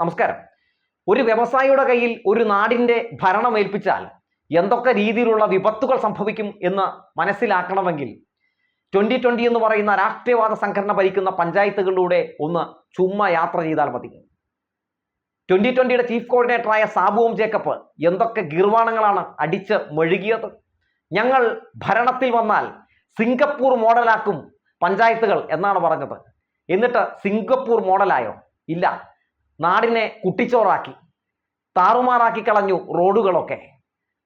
നമസ്കാരം. ഒരു വ്യവസായിയുടെ കയ്യിൽ ഒരു നാടിന്റെ ഭരണം ഏൽപ്പിച്ചാൽ എന്തൊക്കെ രീതിയിലുള്ള വിപത്തുകൾ സംഭവിക്കും എന്ന് മനസ്സിലാക്കണമെങ്കിൽ ട്വന്റി ട്വന്റി എന്ന് പറയുന്ന രാഷ്ട്രീയവാദ സംഘടന ഭരിക്കുന്ന പഞ്ചായത്തുകളിലൂടെ ഒന്ന് ചുമ്മാ യാത്ര ചെയ്താൽ മതി. ട്വന്റി ട്വന്റിയുടെ ചീഫ് കോർഡിനേറ്ററായ സാബുവും ജേക്കബ് എന്തൊക്കെ ഗീർവാണങ്ങളാണ് അടിച്ച് മെഴുകിയത്? ഞങ്ങൾ ഭരണത്തിൽ വന്നാൽ സിംഗപ്പൂർ മോഡലാക്കും പഞ്ചായത്തുകൾ എന്നാണ് പറഞ്ഞത്. എന്നിട്ട് സിംഗപ്പൂർ മോഡലായോ? ഇല്ല. നാടിനെ കുട്ടിച്ചോറാക്കി താറുമാറാക്കി കളഞ്ഞു റോഡുകളൊക്കെ.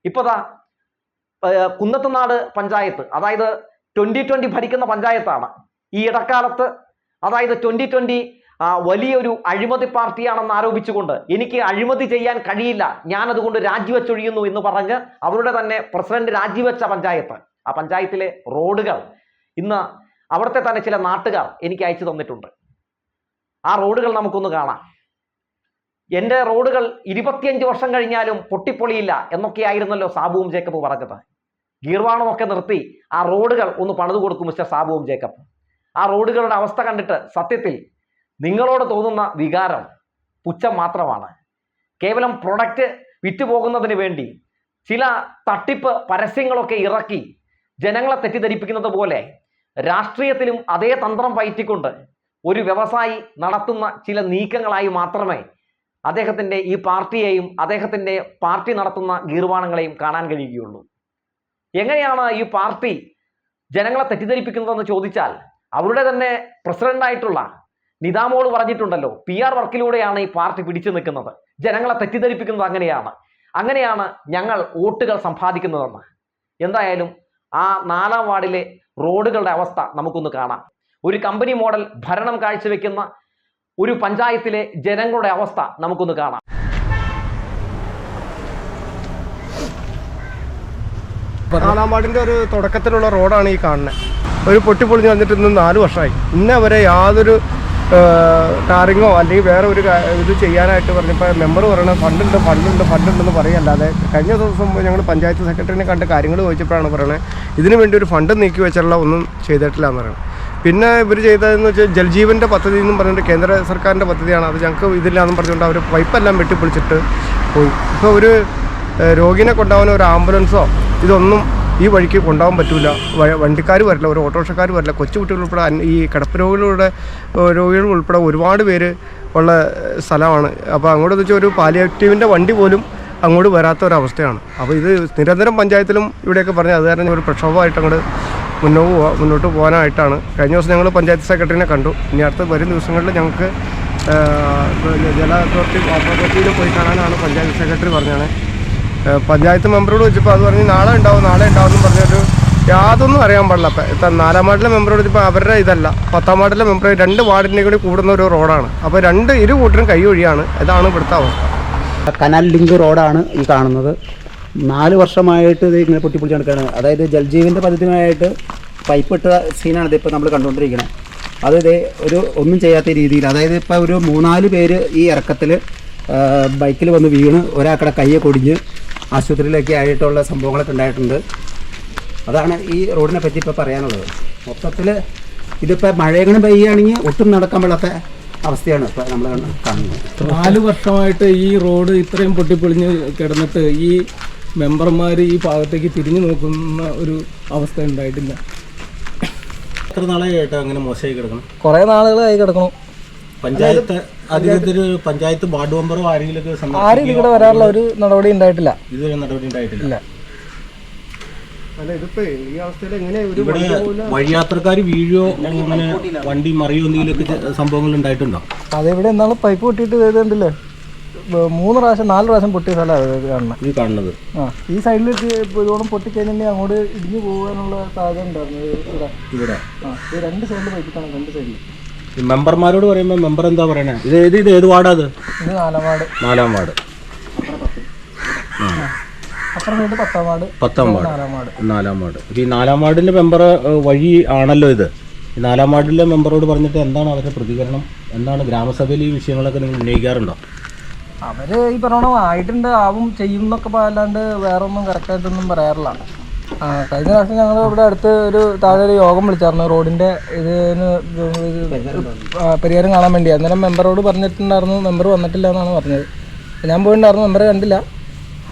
ഇപ്പതാ കുന്നത്തുനാട് പഞ്ചായത്ത് അതായത് ട്വന്റി ട്വന്റി ഭരിക്കുന്ന പഞ്ചായത്താണ്. ഈ ഇടക്കാലത്ത് അതായത് ട്വന്റി ട്വന്റി വലിയൊരു അഴിമതി പാർട്ടിയാണെന്ന് ആരോപിച്ചുകൊണ്ട് എനിക്ക് അഴിമതി ചെയ്യാൻ കഴിയില്ല. ഞാൻ അതുകൊണ്ട് രാജിവെച്ചൊഴിയുന്നു എന്ന് പറഞ്ഞ് അവരുടെ തന്നെ പ്രസിഡന്റ് രാജിവെച്ച പഞ്ചായത്ത്. ആ പഞ്ചായത്തിലെ റോഡുകൾ. ഇന്ന് അവിടുത്തെ തന്നെ ചില നാട്ടുകാർ എനിക്ക് അയച്ചു തന്നിട്ടുണ്ട്. ആ റോഡുകൾ നമുക്കൊന്ന് കാണാം. എന്റെ റോഡുകൾ ഇരുപത്തിയഞ്ച് വർഷം കഴിഞ്ഞാലും പൊട്ടിപ്പൊളിയില്ല എന്നൊക്കെയായിരുന്നല്ലോ സാബുവും ജേക്കബ് പറഞ്ഞത്. ഗീർവാണമൊക്കെ നിർത്തി ആ റോഡുകൾ ഒന്ന് പണിതു കൊടുക്കും മിസ്റ്റർ സാബുവും ജേക്കബ്. ആ റോഡുകളുടെ അവസ്ഥ കണ്ടിട്ട് സത്യത്തിൽ നിങ്ങളോട് തോന്നുന്ന വികാരം പുച്ഛം മാത്രമാണ്. കേവലം പ്രൊഡക്റ്റ് വിറ്റുപോകുന്നതിന് വേണ്ടി ചില തട്ടിപ്പ് പരസ്യങ്ങളൊക്കെ ഇറക്കി ജനങ്ങളെ തെറ്റിദ്ധരിപ്പിക്കുന്നത് പോലെ രാഷ്ട്രീയത്തിലും അതേ തന്ത്രം പയറ്റിക്കൊണ്ട് ഒരു വ്യവസായി നടത്തുന്ന ചില നീക്കങ്ങളായി മാത്രമേ അദ്ദേഹത്തിന്റെ ഈ പാർട്ടിയെയും അദ്ദേഹത്തിന്റെ പാർട്ടി നടത്തുന്ന ഗീർവാണങ്ങളെയും കാണാൻ കഴിയുകയുള്ളൂ. എങ്ങനെയാണ് ഈ പാർട്ടി ജനങ്ങളെ തെറ്റിദ്ധരിപ്പിക്കുന്നതെന്ന് ചോദിച്ചാൽ അവരുടെ തന്നെ പ്രസിഡന്റായിട്ടുള്ള നിതാമോൾ പറഞ്ഞിട്ടുണ്ടല്ലോ പി ആർ വർക്കിലൂടെയാണ് ഈ പാർട്ടി പിടിച്ചു നിൽക്കുന്നത്. ജനങ്ങളെ തെറ്റിദ്ധരിപ്പിക്കുന്നത് അങ്ങനെയാണ്. അങ്ങനെയാണ് ഞങ്ങൾ വോട്ടുകൾ സമ്പാദിക്കുന്നതെന്ന്. എന്തായാലും ആ നാലാം വാർഡിലെ റോഡുകളുടെ അവസ്ഥ നമുക്കൊന്ന് കാണാം. ഒരു കമ്പനി മോഡൽ ഭരണം കാഴ്ചവെക്കുന്ന ഒരു പഞ്ചായത്തിലെ ജനങ്ങളുടെ അവസ്ഥ നമുക്കൊന്ന് കാണാം. നാലാം വാർഡിന്റെ ഒരു തുടക്കത്തിലുള്ള റോഡാണ് ഈ കാണുന്നത് ഒരു പൊട്ടിപ്പൊളിഞ്ഞ് വന്നിട്ട് ഇന്ന് നാല് വർഷമായി. ഇന്നേ വരെ യാതൊരു ടാറിങ്ങോ അല്ലെങ്കിൽ വേറെ ഒരു ഇത് ചെയ്യാനായിട്ട് പറഞ്ഞപ്പോൾ മെമ്പർ പറയണത് ഫണ്ടുണ്ട് ഫണ്ടുണ്ട് ഫണ്ടുണ്ടെന്ന് പറയല്ലാതെ കഴിഞ്ഞ ദിവസം ഞങ്ങൾ പഞ്ചായത്ത് സെക്രട്ടറിനെ കണ്ട് കാര്യങ്ങൾ ചോദിച്ചപ്പോഴാണ് പറയണത് ഇതിനു വേണ്ടി ഒരു ഫണ്ട് നീക്കി വെച്ചുള്ള ഒന്നും ചെയ്തിട്ടില്ല എന്ന് പറയുന്നത് പിന്നെ ഇവർ ചെയ്തതെന്ന് വെച്ചാൽ ജൽജീവന്റെ പദ്ധതി എന്നും പറഞ്ഞിട്ട് കേന്ദ്ര സർക്കാരിന്റെ പദ്ധതിയാണ്. അത് ഞങ്ങൾക്ക് ഇതില്ലാന്നും പറഞ്ഞുകൊണ്ട് അവർ പൈപ്പെല്ലാം വെട്ടിപ്പൊളിച്ചിട്ട് പോയി. ഇപ്പോൾ ഒരു രോഗിനെ കൊണ്ടുപോകാൻ ഒരു ആംബുലൻസോ ഇതൊന്നും ഈ വഴിക്ക് കൊണ്ടുപോകാൻ പറ്റില്ല വണ്ടിക്കാർ വരില്ല ഒരു ഓട്ടോറിക്ഷക്കാർ വരില്ല കൊച്ചു കുട്ടികൾ ഉൾപ്പെടെ ഈ കിടപ്പ് രോഗികളുടെ രോഗികൾ ഉൾപ്പെടെ ഒരുപാട് പേര് ഉള്ള സ്ഥലമാണ്. അപ്പോൾ അങ്ങോട്ട് വെച്ചാൽ ഒരു പാലിയേറ്റീവിന്റെ വണ്ടി പോലും അങ്ങോട്ട് വരാത്ത ഒരവസ്ഥയാണ് അപ്പോൾ ഇത് നിരന്തരം പഞ്ചായത്തിലും ഇവിടെയൊക്കെ പറഞ്ഞ് അത് കാരണം ഒരു പ്രക്ഷോഭമായിട്ട് അങ്ങോട്ട് മുന്നോട്ട് പോവാ മുന്നോട്ട് പോകാനായിട്ടാണ്. കഴിഞ്ഞ ദിവസം ഞങ്ങൾ പഞ്ചായത്ത് സെക്രട്ടറിനെ കണ്ടു. ഇനി അടുത്ത വരും ദിവസങ്ങളിൽ ഞങ്ങൾക്ക് ജല അതോറിറ്റി വാട്ടർ അതോറിറ്റിയിൽ പോയി കാണാനാണ് പഞ്ചായത്ത് സെക്രട്ടറി പറഞ്ഞത്. പഞ്ചായത്ത് മെമ്പറോട് ചോദിച്ചപ്പോൾ അത് പറഞ്ഞ് നാളെ ഉണ്ടാവും നാളെ ഉണ്ടാവും എന്ന് പറഞ്ഞൊരു യാതൊന്നും അറിയാൻ പാടില്ല. ഇപ്പം നാലാം വാർഡിലെ മെമ്പറോട് ചോദിച്ചപ്പോൾ അവരുടെ ഇതല്ല. പത്താം വാർഡിലെ മെമ്പർ രണ്ട് വാർഡിന്റെ കൂടി കൂടുന്ന ഒരു റോഡാണ്. അപ്പോൾ രണ്ട് ഇരു കൂട്ടരും കൈ ഒഴിയാണ്. ഇതാണ് ഇവിടുത്തെ അവസ്ഥ. കനാൽ ലിങ്ക് റോഡാണ് ഈ കാണുന്നത്. നാല് വർഷമായിട്ട് ഇത് ഇങ്ങനെ പൊട്ടിപ്പൊളിച്ച് നടക്കുകയാണ് അതായത് ജൽജീവിന്റെ പദ്ധതിയുമായിട്ട് പൈപ്പ് ഇട്ട സീനാണ് ഇതിപ്പോൾ നമ്മൾ കണ്ടുകൊണ്ടിരിക്കുന്നത് അത് ഇതേ ഒരു ഒന്നും ചെയ്യാത്ത രീതിയിൽ അതായത് ഇപ്പോൾ ഒരു മൂന്നാൽ പേര് ഈ ഇറക്കത്തിൽ ബൈക്കിൽ വന്ന് വീണ് ഒരാൾക്കടെ കയ്യെ കൊടിഞ്ഞ് ആശുപത്രിയിലേക്ക് ആയിട്ടുള്ള സംഭവങ്ങളൊക്കെ ഉണ്ടായിട്ടുണ്ട്. അതാണ് ഈ റോഡിനെ പറ്റി ഇപ്പോൾ പറയാനുള്ളത്. മൊത്തത്തിൽ ഇതിപ്പോൾ മഴയെങ്ങനെ പെയ്യുകയാണെങ്കിൽ ഒട്ടും നടക്കാൻ പാടാത്ത അവസ്ഥയാണ് ഇപ്പോൾ നമ്മൾ കാണുന്നത്. നാല് വർഷമായിട്ട് ഈ റോഡ് ഇത്രയും പൊട്ടിപ്പൊളിഞ്ഞ് കിടന്നിട്ട് ഈ മെമ്പർമാർ ഈ ഭാഗത്തേക്ക് തിരിഞ്ഞു നോക്കുന്ന ഒരു അവസ്ഥ ഉണ്ടായിട്ടില്ല. എത്ര നാളായിട്ട് അങ്ങനെ മോശമായി കിടക്കണം? കുറെ നാളുകളായി കിടക്കണം. പഞ്ചായത്ത് അധികൃതർ പഞ്ചായത്ത് വാർഡ് മെമ്പറോ ആരെങ്കിലും ആരും ഇവിടെ വരാനുള്ള ഒരു നടപടി ഉണ്ടായിട്ടില്ല. ഇതുവരെ നടപടി ഉണ്ടായിട്ടില്ല. ഇവിടെ വഴിയാത്രക്കാർ വീഴോ അങ്ങനെ വണ്ടി മറിയോ എന്തെങ്കിലുമൊക്കെ സംഭവങ്ങൾ ഉണ്ടായിട്ടുണ്ടോ? അതെവിടെ എന്നാലും പൈപ്പ് പൊട്ടിയിട്ട് ചെയ്തിട്ടുണ്ടല്ലേ മൂന്ന് പ്രാവശ്യം നാല് പ്രാവശ്യം പൊട്ടിയ സ്ഥലമാണ് കാണുന്നത് ഈ കാണുന്നത്. ആ ഈ സൈഡിൽ ഇതോളം പൊട്ടിക്കഴിഞ്ഞിട്ടുണ്ടെങ്കിൽ അങ്ങോട്ട് ഇടിഞ്ഞു പോകാനുള്ള സാധ്യത ഉണ്ടായിരുന്നു ഇവിടെ. ഇവിടെ. ആ ഇത് രണ്ട് സൈഡിൽ പൈപ്പിട്ടാണ് രണ്ട് സൈഡിൽ ഈ മെമ്പർമാരോട് പറയുമ്പോൾ മെമ്പർ എന്താ പറയണേ? ഇത് ഏത് ഇത് ഏത് വാർഡാ അത്? ഇത് നാലാം വാർഡ്. നാലാം വാർഡ്. അപ്പുറം സൈഡ് പത്താം വാർഡ്. പത്താം നാലാം വാർഡ്. നാലാം വാർഡ്. ഇത് ഈ നാലാം വാർഡിന്റെ മെമ്പർ വഴി ആണല്ലോ ഇത്. ഈ നാലാം വാർഡിലെ മെമ്പറോട് പറഞ്ഞിട്ട് എന്താണ് അവരുടെ പ്രതികരണം? എന്താണ് ഗ്രാമസഭയിൽ ഈ വിഷയങ്ങളൊക്കെ നിങ്ങൾ ഉന്നയിക്കാറുണ്ടോ? അവർ ഈ പറഞ്ഞ ആയിട്ടുണ്ട് ആവും ചെയ്യും എന്നൊക്കെ അല്ലാണ്ട് വേറെ ഒന്നും കറക്റ്റായിട്ടൊന്നും പറയാറില്ല. ആ കഴിഞ്ഞ പ്രാവശ്യം ഞങ്ങൾ ഇവിടെ അടുത്ത് ഒരു താഴെ ഒരു യോഗം വിളിച്ചായിരുന്നു റോഡിന്റെ ഇതിന് പരിഹാരം കാണാൻ വേണ്ടി. അന്നേരം മെമ്പറോട് പറഞ്ഞിട്ടുണ്ടായിരുന്നു മെമ്പർ വന്നിട്ടില്ല എന്നാണ് പറഞ്ഞത്. ഞാൻ പോയിട്ടുണ്ടായിരുന്നു മെമ്പറെ കണ്ടില്ല.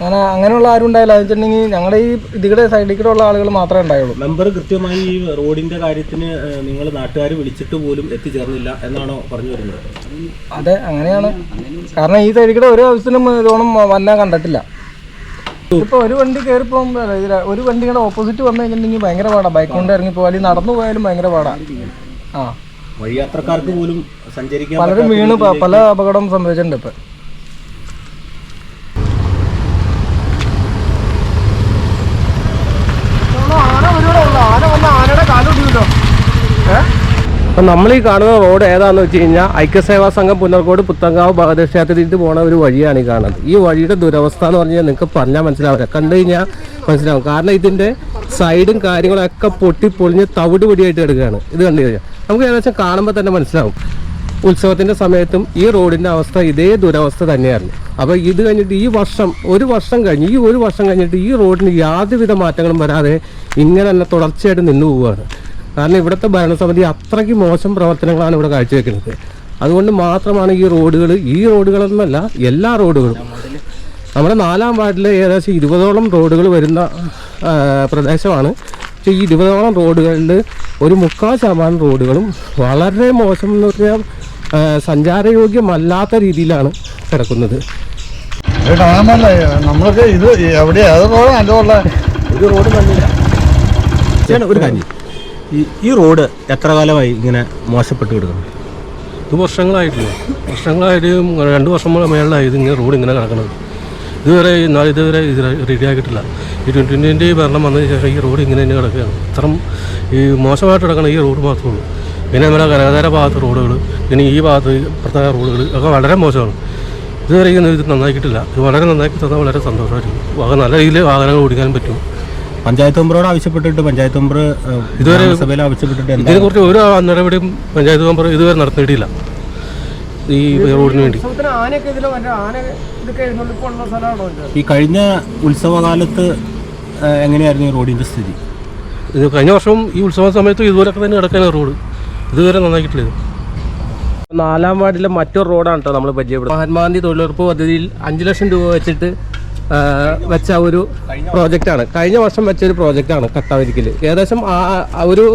അങ്ങനെ അങ്ങനെയുള്ള ആരും ഉണ്ടായില്ല. എന്ന് വെച്ചിട്ടുണ്ടെങ്കിൽ ഞങ്ങളുടെ ഈ ഇതിടെ സൈഡിൽ കൂടെ ഉള്ള ആളുകൾ മാത്രമേ ഉണ്ടായുള്ളൂ. മെമ്പർ കൃത്യമായി ഈ റോഡിന്റെ കാര്യത്തിന് നിങ്ങൾ നാട്ടുകാർ വിളിച്ചിട്ട് പോലും എത്തിച്ചേർന്നില്ല എന്നാണോ പറഞ്ഞു വരുന്നത്? അതെ അങ്ങനെയാണ്. കാരണം ഈ സൈഡിൽ കൂടെ ഒരു ഹൗസിനും ഇതോണം വന്നാൽ കണ്ടിട്ടില്ല. ഇപ്പൊ ഒരു വണ്ടി കയറിപ്പോ ഒരു വണ്ടിയുടെ ഓപ്പോസിറ്റ് വന്നു കഴിഞ്ഞിട്ടുണ്ടെങ്കിൽ ഭയങ്കര പാടാ. ബൈക്ക് കൊണ്ട് ഇറങ്ങി പോയാലും നടന്നു പോയാലും ഭയങ്കര പാടാ. ആ. വഴിയാത്രക്കാർക്ക് പോലും സഞ്ചരിക്കാൻ പലരും വീണ് പല അപകടം സംഭവിച്ചിട്ടുണ്ട് ഇപ്പൊ. അപ്പം നമ്മൾ ഈ കാണുന്ന റോഡ് ഏതാണെന്ന് വെച്ച് കഴിഞ്ഞാൽ ഐക്യസേവാ സംഘം പുനർക്കോട് പുത്തങ്കാവ് ഭഗതക്ഷേത്രത്തിൽ പോണ ഒരു വഴിയാണ് ഈ കാണുന്നത്. ഈ വഴിയുടെ ദുരവസ്ഥ എന്ന് പറഞ്ഞാൽ നിങ്ങൾക്ക് പറഞ്ഞാൽ മനസ്സിലാവില്ല. കണ്ടു കഴിഞ്ഞാൽ മനസ്സിലാവും. കാരണം ഇതിന്റെ സൈഡും കാര്യങ്ങളൊക്കെ പൊട്ടി പൊളിഞ്ഞ് തവിട് പൊടിയായിട്ട് കിടക്കുകയാണ്. ഇത് കണ്ടു കഴിഞ്ഞാൽ നമുക്ക് ഏകദേശം കാണുമ്പോൾ തന്നെ മനസ്സിലാവും. ഉത്സവത്തിന്റെ സമയത്തും ഈ റോഡിന്റെ അവസ്ഥ ഇതേ ദുരവസ്ഥ തന്നെയായിരുന്നു. അപ്പോൾ ഇത് കഴിഞ്ഞിട്ട് ഈ വർഷം ഒരു വർഷം കഴിഞ്ഞ് ഈ ഒരു വർഷം കഴിഞ്ഞിട്ട് ഈ റോഡിന് യാതൊരുവിധ മാറ്റങ്ങളും വരാതെ ഇങ്ങനെ തന്നെ തുടർച്ചയായിട്ട് നിന്നു പോവുകയാണ്. കാരണം ഇവിടുത്തെ ഭരണസമിതി അത്രയ്ക്ക് മോശം പ്രവർത്തനങ്ങളാണ് ഇവിടെ കാഴ്ചവെക്കുന്നത്. അതുകൊണ്ട് മാത്രമാണ് ഈ റോഡുകൾ ഈ റോഡുകളെന്നല്ല എല്ലാ റോഡുകളും. നമ്മുടെ നാലാം വാർഡിൽ ഏകദേശം ഇരുപതോളം റോഡുകൾ വരുന്ന പ്രദേശമാണ്. പക്ഷേ ഈ ഇരുപതോളം റോഡുകളിൽ ഒരു മുക്കാൽ ശതമാനം റോഡുകളും വളരെ മോശം എന്ന് പറഞ്ഞാൽ സഞ്ചാരയോഗ്യമല്ലാത്ത രീതിയിലാണ് കിടക്കുന്നത്. നമ്മൾക്ക് ഇത് എവിടെയാണ് ഏത് ഒരു റോഡ് നല്ലില്ല ഒരു കാര്യം ഈ റോഡ് എത്ര കാലമായി ഇങ്ങനെ മോശപ്പെട്ട് കിടക്കുന്നു? ഇത് വർഷങ്ങളായിട്ടില്ല. വർഷങ്ങളായിട്ട് രണ്ട് വർഷം മേളിലായി ഇത് ഇങ്ങനെ റോഡ് ഇങ്ങനെ കിടക്കുന്നത് ഇതുവരെ ഈ നാ- ഇതുവരെ ഇത് റെഡി ആക്കിയിട്ടില്ല. ഈ ട്വന്റി ട്വന്റി ഭരണം വന്നതിന് ശേഷം ഈ റോഡ് ഇങ്ങനെ തന്നെ കിടക്കുകയാണ്. ഇത്രയും ഈ മോശമായിട്ട് കിടക്കുന്ന ഈ റോഡ് മാത്രമേ ഉള്ളൂ. പിന്നെ നമ്മുടെ കരകര ഭാഗത്ത് റോഡുകൾ പിന്നെ ഈ ഭാഗത്ത് പ്രധാന റോഡുകൾ ഒക്കെ വളരെ മോശമാണ്. ഇതുവരെ ഇത് നന്നാക്കിയിട്ടില്ല ഇത് വളരെ നന്നാക്കി തന്നാൽ വളരെ സന്തോഷമായിരിക്കും. നല്ല രീതിയിൽ വാഹനങ്ങൾ ഓടിക്കാനും പറ്റും. പഞ്ചായത്ത് മെമ്പറോട് ആവശ്യപ്പെട്ടിട്ട് പഞ്ചായത്ത് മെമ്പർ ഇതുവരെ സഭയിൽ ആവശ്യപ്പെട്ടിട്ട് ഇതിനെ ഇതിനെക്കുറിച്ച് ഒരു നടപടിയും പഞ്ചായത്ത് മെമ്പർ ഇതുവരെ നടത്തിയിട്ടില്ല. ഈ റോഡിന് വേണ്ടി. ഈ കഴിഞ്ഞ ഉത്സവകാലത്ത് എങ്ങനെയായിരുന്നു ഈ റോഡിന്റെ സ്ഥിതി? ഇത് കഴിഞ്ഞ വർഷവും ഈ ഉത്സവ സമയത്തും ഇതുപോലൊക്കെ തന്നെ കിടക്കുന്ന റോഡ്. ഇതുവരെ നന്നാക്കിയിട്ടില്ല നാലാം വാർഡിലെ മറ്റൊരു റോഡാണ് കേട്ടോ നമ്മൾ പരിചയപ്പെടുന്നത്. മഹാത്മാഗാന്ധി തൊഴിലുറപ്പ് പദ്ധതിയിൽ അഞ്ച് ലക്ഷം രൂപ വെച്ചിട്ട് വെച്ച ഒരു പ്രോജക്റ്റാണ്. കഴിഞ്ഞ വർഷം വെച്ച ഒരു പ്രോജക്റ്റാണ് കട്ടാവരിക്കൽ ഏകദേശം ഒരു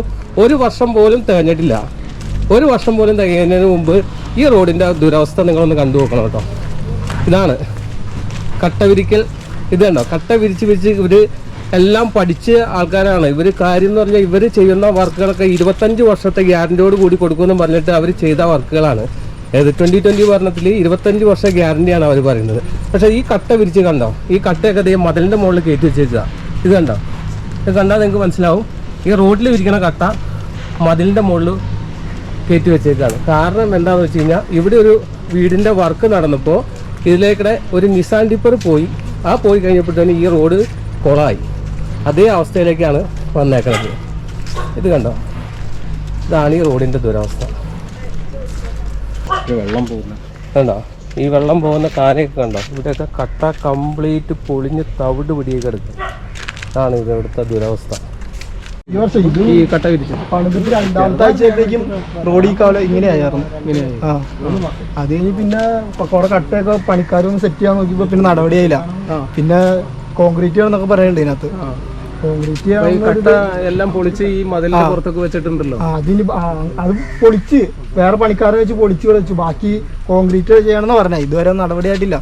ഒരു വർഷം പോലും തികഞ്ഞിട്ടില്ല. ഒരു വർഷം പോലും തികയുന്നതിന് മുമ്പ് ഈ റോഡിന്റെ ദുരവസ്ഥ നിങ്ങളൊന്ന് കണ്ടു നോക്കണം കേട്ടോ. ഇതാണ്. കട്ടവിരിക്കൽ ഇത് കണ്ടോ? കട്ട വിരിച്ച് വിരിച്ച് ഇവർ എല്ലാം പഠിച്ച ആൾക്കാരാണ്. ഇവർ കാര്യം എന്ന് പറഞ്ഞാൽ ഇവർ ചെയ്യുന്ന വർക്കുകളൊക്കെ ഇരുപത്തഞ്ച് വർഷത്തെ ഗ്യാരന്റിയോട് കൂടി കൊടുക്കുമെന്ന് പറഞ്ഞിട്ട് അവർ ചെയ്ത വർക്കുകളാണ്. ഏത് ട്വന്റി ട്വന്റി ഭരണത്തിൽ ഇരുപത്തഞ്ച് വർഷം ഗ്യാരണ്ടിയാണ് അവർ പറയുന്നത്. പക്ഷേ ഈ കട്ട വിരിച്ച് കണ്ടോ? ഈ കട്ടയൊക്കെ ദേ മതിലിന്റെ മുകളിൽ കയറ്റി വെച്ചേച്ചതാണ് ഇത് കണ്ടോ? ഇത് കണ്ടാൽ നിങ്ങൾക്ക് മനസ്സിലാവും. ഈ റോഡിൽ വിരിക്കണ കട്ട മതിലിന്റെ മുകളിൽ കയറ്റി വെച്ചേക്കാണ് കാരണം എന്താണെന്ന് വെച്ച് കഴിഞ്ഞാൽ ഇവിടെ ഒരു വീടിന്റെ വർക്ക് നടന്നപ്പോൾ ഇതിലേക്കിടെ ഒരു നിസാൻ ടിപ്പർ പോയി. ആ പോയി കഴിഞ്ഞപ്പോഴത്തേന് ഈ റോഡ് കുളമായി അതേ അവസ്ഥയിലേക്കാണ് വന്നേക്കുന്നത് ഇത് കണ്ടോ? ഇതാണ് ഈ റോഡിന്റെ ദുരവസ്ഥ. വെള്ളം പോകുന്നത്. കണ്ടോ? ഈ വെള്ളം പോകുന്ന കാനയൊക്കെ കണ്ടോ? ഇവിടെയൊക്കെ കട്ട കംപ്ലീറ്റ് പൊളിഞ്ഞ് തവിട് പിടിയൊക്കെ കിടക്കും അതാണ് ഇത് ഇവിടുത്തെ ദുരവസ്ഥ. ഈ വർഷം ഈ കട്ട വിരിച്ചു. പണിതിട്ട് രണ്ടാമത്തെ ആഴ്ചയപ്പോഴേക്കും റോഡ് ഇങ്ങനെ കാലം ഇങ്ങനെയായിരുന്നു. ആ. അത് കഴിഞ്ഞ് പിന്നെ കുറെ കട്ടയൊക്കെ പണിക്കാരും സെറ്റ് ചെയ്യാൻ നോക്കിയപ്പോ പിന്നെ നടപടിയായില്ല. പിന്നെ കോൺക്രീറ്റ് എന്നൊക്കെ പറയുന്നുണ്ട് ഇതിനകത്ത്. കോൺക്രീറ്റ് ഈ കട്ട എല്ലാം പൊളിച്ച് ഈ മതിലിന്റെ പുറത്തൊക്കെ വെച്ചിട്ടുണ്ടല്ലോ. അതിന് അത് പൊളിച്ച് വേറെ പണിക്കാരെ വെച്ച് പൊളിച്ച് വെച്ചു ബാക്കി കോൺക്രീറ്റ് ചെയ്യണമെന്ന് പറഞ്ഞ. ഇതുവരെ നടപടിയായിട്ടില്ല.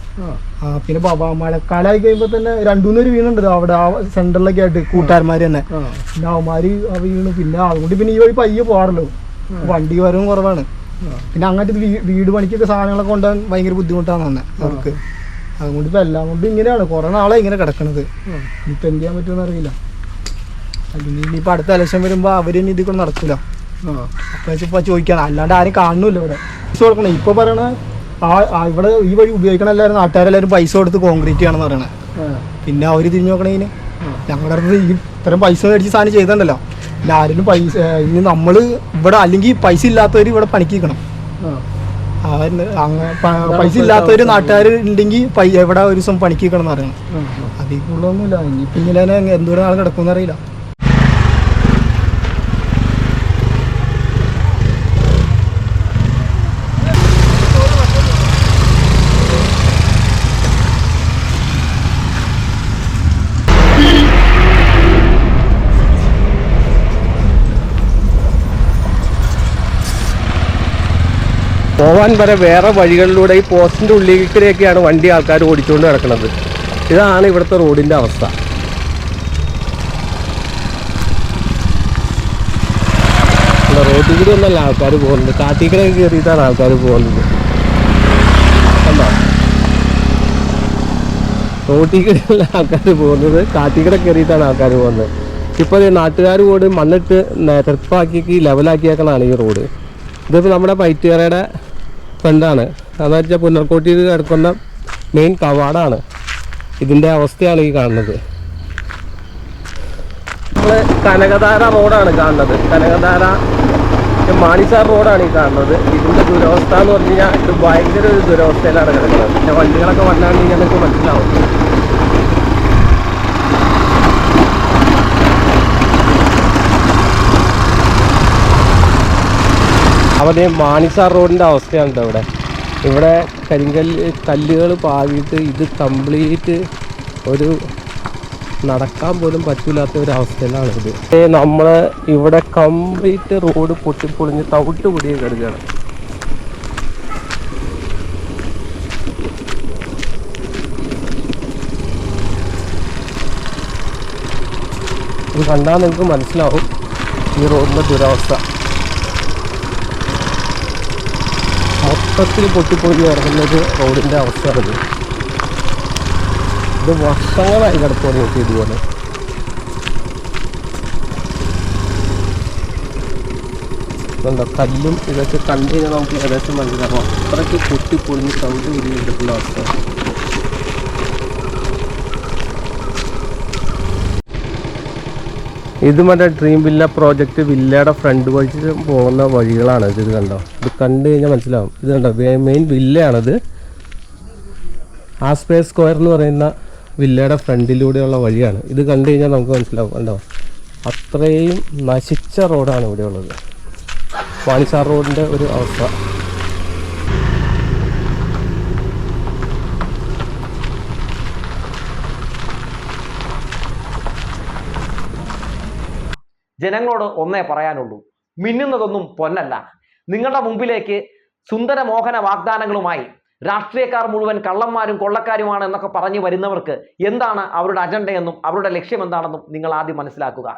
പിന്നെ മഴക്കാലമായി കഴിയുമ്പോ തന്നെ രണ്ടുമൂന്നൊരു വീണുണ്ട് അവിടെ ആ സെന്ററിലൊക്കെ ആയിട്ട് കൂട്ടുകാരന്മാര് തന്നെ. പിന്നെ അവന്മാര് ആ വീണു. പിന്നെ അതുകൊണ്ട് പിന്നെ ഈ വഴി പയ്യെ പോകാറല്ലോ വണ്ടി വരവും കുറവാണ്. പിന്നെ അങ്ങോട്ട് വീട് പണിക്കൊക്കെ സാധനങ്ങളൊക്കെ കൊണ്ടുപോകാൻ ഭയങ്കര ബുദ്ധിമുട്ടാണ് തന്നെ അവർക്ക്. അതുകൊണ്ട് ഇപ്പൊ എല്ലാം കൊണ്ടും ഇങ്ങനെയാണ്. കുറെ നാളെ ഇങ്ങനെ കിടക്കണത്. ഇപ്പൊ എന്ത് ചെയ്യാൻ പറ്റുമെന്ന് അറിയില്ല. അല്ലെങ്കിൽ ഇനിയിപ്പോ അടുത്ത ഇലക്ഷൻ വരുമ്പോ അവർ ഇതിൽ കൂടെ നടക്കില്ല അപ്പൊ ഇപ്പൊ ചോദിക്കണം. അല്ലാണ്ട് ആരും കാണുന്നില്ല ഇവിടെ. പൈസ കൊടുക്കണം? ഇപ്പൊ പറയണ ആ ഇവിടെ ഈ വഴി ഉപയോഗിക്കണ എല്ലാവരും നാട്ടുകാരെല്ലാവരും പൈസ കൊടുത്ത് കോൺക്രീറ്റ് ചെയ്യണമെന്ന് പറയണേ. പിന്നെ അവർ തിരിഞ്ഞു നോക്കണേന് ഞങ്ങളുടെ അടുത്ത് ഈ ഇത്രയും പൈസ മേടിച്ച് സാധനം ചെയ്തിട്ടുണ്ടല്ലോ പിന്നെ ആരെങ്കിലും പൈസ ഇനി നമ്മൾ ഇവിടെ അല്ലെങ്കിൽ പൈസ ഇല്ലാത്തവർ ഇവിടെ പണിക്ക് നിൽക്കണം പൈസ ഇല്ലാത്തൊരു നാട്ടുകാർ ഉണ്ടെങ്കിൽ എവിടെ ഒരു ദിവസം പണിക്ക് കിടന്ന് അറിയണം അതിൽ കൂടുതലൊന്നുമില്ല ഇനി പിന്നെ എന്തോരം നാൾ കിടക്കുമെന്ന് അറിയില്ല. പോവാൻ വരെ വേറെ വഴികളിലൂടെ ഈ പോസ്റ്റിന്റെ ഉള്ളിലേക്കൊക്കെയാണ് വണ്ടി ആൾക്കാർ ഓടിച്ചുകൊണ്ട് കിടക്കുന്നത് ഇതാണ് ഇവിടുത്തെ റോഡിന്റെ അവസ്ഥ. റോഡിൽ കൂടി ഒന്നല്ല ആൾക്കാർ പോകുന്നത്. കാട്ടിക്കടയിൽ കയറിയിട്ടാണ് ആൾക്കാർ പോകുന്നത്. കണ്ടോ? റോട്ടിൽ ആൾക്കാർ പോകുന്നത്. കാട്ടിക്കട കയറിയിട്ടാണ് ആൾക്കാർ പോകുന്നത്. ഇപ്പോൾ നാട്ടുകാർ കൂടി മണ്ണിട്ട് നിരപ്പാക്കി ലെവലാക്കിയേക്കണതാണ് ഈ റോഡ്. ഇതിപ്പോൾ നമ്മുടെ പൈറ്റുകരയുടെ ഫ്രണ്ടാണ് അതെന്ന് വെച്ചാൽ പുനർക്കോട്ടിയിൽ കിടക്കുന്ന മെയിൻ കവാടാണ്. ഇതിന്റെ അവസ്ഥയാണ് ഈ കാണുന്നത്. നമ്മൾ കനകധാര റോഡാണ് കാണുന്നത്. കനകധാര മാണിസാർ റോഡാണ് ഈ കാണുന്നത്. ഇതിന്റെ ദുരവസ്ഥ എന്ന് പറഞ്ഞു കഴിഞ്ഞാൽ ഇത് ഭയങ്കര ഒരു ദുരവസ്ഥയിലാണ് കിടക്കുന്നത്. പിന്നെ വണ്ടികളൊക്കെ വന്നാണ് നിങ്ങൾക്ക് മനസ്സിലാവും. അവന് മാണിസാർ റോഡിന്റെ അവസ്ഥയാണ് കേട്ടോ ഇവിടെ. ഇവിടെ കരിങ്കല്ല് കല്ലുകൾ പാകിയിട്ട് ഇത് കംപ്ലീറ്റ് ഒരു നടക്കാൻ പോലും പറ്റില്ലാത്ത ഒരു അവസ്ഥയിലാണ് ഇത്. നമ്മൾ ഇവിടെ കംപ്ലീറ്റ് റോഡ് പൊട്ടിപ്പൊളിഞ്ഞ് തവിട്ട് പൊടിയെ കിടക്കുകയാണ്. ഇത് കണ്ടാൽ നിങ്ങൾക്ക് മനസ്സിലാവും ഈ റോഡിന്റെ ദുരവസ്ഥ. മൊത്തത്തിൽ പൊട്ടിപ്പൊളിഞ്ഞ് കിടക്കുന്നത് റോഡിന്റെ അവസ്ഥയാണിത്. ഇത് വർഷങ്ങളായി കിടപ്പുണ്ട് നോക്കി ഇതുപോലെ. എന്താ കല്ലും ഇതൊക്കെ കണ്ടു കഴിഞ്ഞാൽ നമുക്ക് ഏകദേശം മനസ്സിലാക്കാം. അത്രയ്ക്ക് പൊട്ടിപ്പൊളിഞ്ഞ് സൗണ്ട് വിരിഞ്ഞ് കിടക്കുന്ന അവസ്ഥ. ഇത് മറ്റേ ഡ്രീം വില്ല പ്രോജക്റ്റ് വില്ലയുടെ ഫ്രണ്ട് വഴി പോകുന്ന വഴികളാണ് ഇത് കണ്ടോ? ഇത് കണ്ടു കഴിഞ്ഞാൽ മനസ്സിലാവും. ഇത് കണ്ടോ? മെയിൻ വില്ലയാണിത് ആസ്പേ സ്ക്വയർ എന്ന് പറയുന്ന വില്ലയുടെ ഫ്രണ്ടിലൂടെയുള്ള വഴിയാണ്. ഇത് കണ്ടു കഴിഞ്ഞാൽ നമുക്ക് മനസ്സിലാവും കണ്ടോ? അത്രയും നശിച്ച റോഡാണ് ഇവിടെയുള്ളത്. വാണിസാർ റോഡിന്റെ ഒരു അവസ്ഥ. ജനങ്ങളോട് ഒന്നേ പറയാനുള്ളൂ. മിന്നുന്നതൊന്നും പൊന്നല്ല. നിങ്ങളുടെ മുമ്പിലേക്ക് സുന്ദര മോഹന വാഗ്ദാനങ്ങളുമായി രാഷ്ട്രീയക്കാർ മുഴുവൻ കള്ളന്മാരും കൊള്ളക്കാരുമാണ് എന്നൊക്കെ പറഞ്ഞു വരുന്നവർക്ക് എന്താണ് അവരുടെ അജണ്ടയെന്നും അവരുടെ ലക്ഷ്യം എന്താണെന്നും നിങ്ങൾ ആദ്യം മനസ്സിലാക്കുക.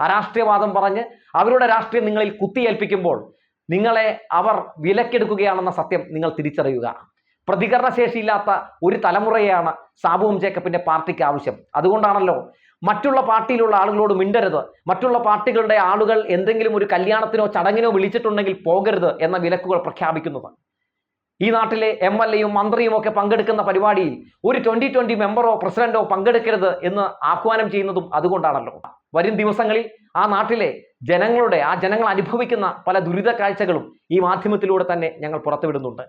അരാഷ്ട്രീയവാദം പറഞ്ഞ് അവരുടെ രാഷ്ട്രീയം നിങ്ങളിൽ കുത്തിയേൽപ്പിക്കുമ്പോൾ നിങ്ങളെ അവർ വിലക്കെടുക്കുകയാണെന്ന സത്യം നിങ്ങൾ തിരിച്ചറിയുക. പ്രതികരണശേഷിയില്ലാത്ത ഒരു തലമുറയാണ് സാബുവും ജേക്കബിന്റെ പാർട്ടിക്ക് ആവശ്യം. അതുകൊണ്ടാണല്ലോ മറ്റുള്ള പാർട്ടിയിലുള്ള ആളുകളോട് മിണ്ടരുത്. മറ്റുള്ള പാർട്ടികളുടെ ആളുകൾ എന്തെങ്കിലും ഒരു കല്യാണത്തിനോ ചടങ്ങിനോ വിളിച്ചിട്ടുണ്ടെങ്കിൽ പോകരുത് എന്ന വിലക്കുകൾ പ്രഖ്യാപിക്കുന്നത്. ഈ നാട്ടിലെ എം എൽ എയും മന്ത്രിയും ഒക്കെ പങ്കെടുക്കുന്ന പരിപാടിയിൽ ഒരു ട്വന്റി ട്വന്റി മെമ്പറോ പ്രസിഡന്റോ പങ്കെടുക്കരുത് എന്ന് ആഹ്വാനം ചെയ്യുന്നതും അതുകൊണ്ടാണല്ലോ. വരും ദിവസങ്ങളിൽ ആ നാട്ടിലെ ജനങ്ങളുടെ ആ ജനങ്ങൾ അനുഭവിക്കുന്ന പല ദുരിത കാഴ്ചകളും ഈ മാധ്യമത്തിലൂടെ തന്നെ ഞങ്ങൾ പുറത്തുവിടുന്നുണ്ട്.